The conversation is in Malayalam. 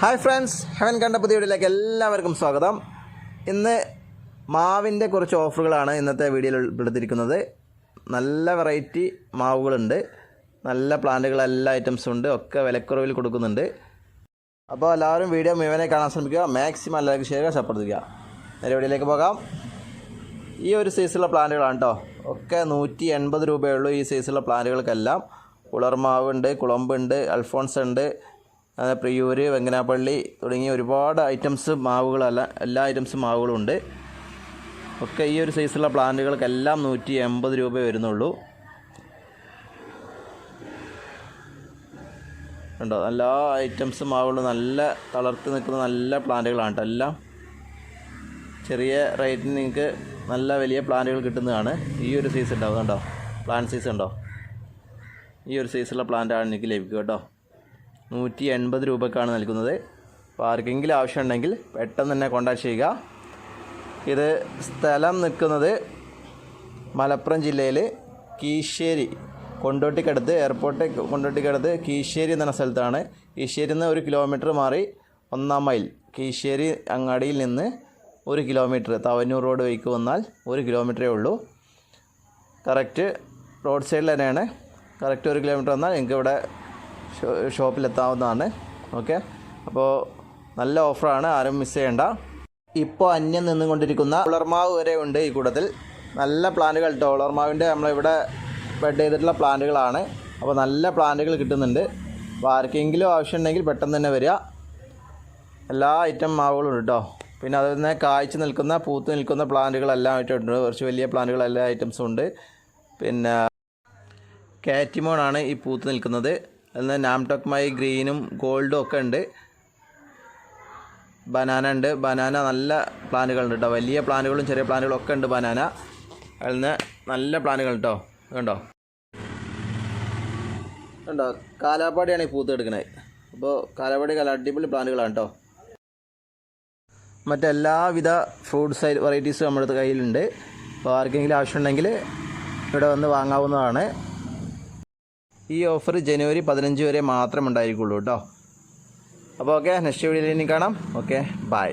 ഹായ് ഫ്രണ്ട്സ് ഹെവൻ കണ്ട പുതിയ വീഡിയോയിലേക്ക് എല്ലാവർക്കും സ്വാഗതം. ഇന്ന് മാവിന്റെ കുറച്ച് ഓഫറുകളാണ് ഇന്നത്തെ വീഡിയോയിൽ ഉൾപ്പെടുത്തിയിരിക്കുന്നത്. നല്ല വെറൈറ്റി മാവുകളുണ്ട്. നല്ല പ്ലാന്റുകൾ എല്ലാ ഐറ്റംസും ഉണ്ട്. ഒക്കെ വിലക്കുറവിൽ കൊടുക്കുന്നുണ്ട്. അപ്പോൾ എല്ലാവരും വീഡിയോ മുഴുവനെ കാണാൻ ശ്രമിക്കുക. മാക്സിമം എല്ലാവർക്കും ഷെയർ സപ്പോർട്ട് ചെയ്യുക. നേരെ വീഡിയോയിലേക്ക് പോകാം. ഈ ഒരു സൈസുള്ള പ്ലാന്റുകളാണ് കേട്ടോ ഒക്കെ നൂറ്റി എൺപത് രൂപയുള്ളൂ ഈ സൈസുള്ള പ്ലാന്റുകൾക്കെല്ലാം. കുളർമാവുണ്ട് കുളമ്പുണ്ട് അൽഫോൺസ് ഉണ്ട് പ്രിയൂര് വെങ്കനാപ്പള്ളി തുടങ്ങിയ ഒരുപാട് ഐറ്റംസ് മാവുകളല്ല എല്ലാ ഐറ്റംസും മാവുകളും ഉണ്ട് ഒക്കെ ഈ ഒരു സൈസുള്ള പ്ലാന്റുകൾക്കെല്ലാം നൂറ്റി എൺപത് രൂപ വരുന്നുള്ളൂ. ഉണ്ടോ എല്ലാ ഐറ്റംസ് മാവുകളും നല്ല തളർത്ത് നിൽക്കുന്ന നല്ല പ്ലാന്റുകളാണ് കേട്ടോ എല്ലാം. ചെറിയ റേറ്റിന് നിങ്ങൾക്ക് നല്ല വലിയ പ്ലാന്റുകൾ കിട്ടുന്നതാണ്. ഈ ഒരു സൈസ് ഉണ്ടാവും കണ്ടോ? പ്ലാന്റ് സൈസ് ഉണ്ടോ? ഈ ഒരു സൈസുള്ള പ്ലാന്റാണ് എനിക്ക് ലഭിക്കുക കേട്ടോ നൂറ്റി എൺപത് രൂപക്കാണ് നൽകുന്നത്. അപ്പോൾ ആർക്കെങ്കിലും ആവശ്യമുണ്ടെങ്കിൽ പെട്ടെന്ന് തന്നെ കോൺടാക്ട് ചെയ്യുക. ഇത് സ്ഥലം നിൽക്കുന്നത് മലപ്പുറം ജില്ലയിൽ കീശ്ശേരി കൊണ്ടോട്ടിക്കടുത്ത് എയർപോർട്ട് കൊണ്ടോട്ടിക്കടുത്ത് കീശ്ശേരി എന്ന സ്ഥലത്താണ്. കീശ്ശേരിയിൽ നിന്ന് ഒരു കിലോമീറ്റർ മാറി ഒന്നാം മൈൽ കീശ്ശേരി അങ്ങാടിയിൽ നിന്ന് ഒരു കിലോമീറ്റർ തവന്നൂർ റോഡ് വഴിക്ക് വന്നാൽ ഒരു കിലോമീറ്ററേ ഉള്ളൂ. കറക്റ്റ് റോഡ് സൈഡിൽ തന്നെയാണ്. കറക്റ്റ് ഒരു കിലോമീറ്റർ വന്നാൽ നിങ്ങൾക്ക് ഇവിടെ ഷോപ്പിലെത്താവുന്നതാണ്. ഓക്കെ? അപ്പോൾ നല്ല ഓഫറാണ് ആരും മിസ് ചെയ്യേണ്ട. ഇപ്പോൾ അന്യം നിന്നുകൊണ്ടിരിക്കുന്ന ഉളർമാവ് വരെ ഉണ്ട് ഈ കൂട്ടത്തിൽ. നല്ല പ്ലാനുകൾ കേട്ടോ ഉളർമാവിന്റെ നമ്മളിവിടെ ബെഡ് ചെയ്തിട്ടുള്ള പ്ലാനുകളാണ് അപ്പോൾ നല്ല പ്ലാനുകൾ കിട്ടുന്നുണ്ട്. അപ്പോൾ ആർക്കെങ്കിലും ആവശ്യമുണ്ടെങ്കിൽ പെട്ടെന്ന് തന്നെ വരിക. എല്ലാ ഐറ്റം മാവുകളും ഉണ്ട് കേട്ടോ പിന്നെ അതിൽ തന്നെ കായ്ച്ചു നിൽക്കുന്ന പൂത്ത് നിൽക്കുന്ന പ്ലാന്റുകളെല്ലാം ആയിട്ടുണ്ട്. കുറച്ച് വലിയ പ്ലാന്റുകൾ എല്ലാ ഐറ്റംസും ഉണ്ട്. പിന്നെ കാറ്റിമോണാണ് ഈ പൂത്ത് നിൽക്കുന്നത്. നിന്ന് നാംടോക്മായി ഗ്രീനും ഗോൾഡും ഒക്കെ ഉണ്ട്. ബനാന ഉണ്ട്. ബനാന നല്ല പ്ലാനുകളുണ്ട് കേട്ടോ വലിയ പ്ലാനുകളും ചെറിയ പ്ലാനുകളും ഒക്കെ ഉണ്ട് ബനാന. അതിൽ നിന്ന് നല്ല പ്ലാനുകൾ കേട്ടോ കണ്ടോ? കണ്ടോ? കാലാപ്പാടിയാണ് ഈ പൂത്ത് എടുക്കുന്നത് അപ്പോൾ കാലാപ്പാടി കല അടിപൊളി പ്ലാനുകളാണ് കേട്ടോ മറ്റെല്ലാവിധ ഫ്രൂട്ട്സ് വെറൈറ്റീസും നമ്മുടെ കയ്യിലുണ്ട്. അപ്പോൾ ആർക്കെങ്കിലും ആവശ്യമുണ്ടെങ്കിൽ ഇവിടെ വന്ന് വാങ്ങാവുന്നതാണ്. ഈ ഓഫർ ജനുവരി പതിനഞ്ച് വരെ മാത്രമേ ഉണ്ടായിരിക്കുള്ളൂ കേട്ടോ അപ്പോൾ ഓക്കെ നെക്സ്റ്റ് വീഡിയോയിൽ ഇനി കാണാം. Okay bye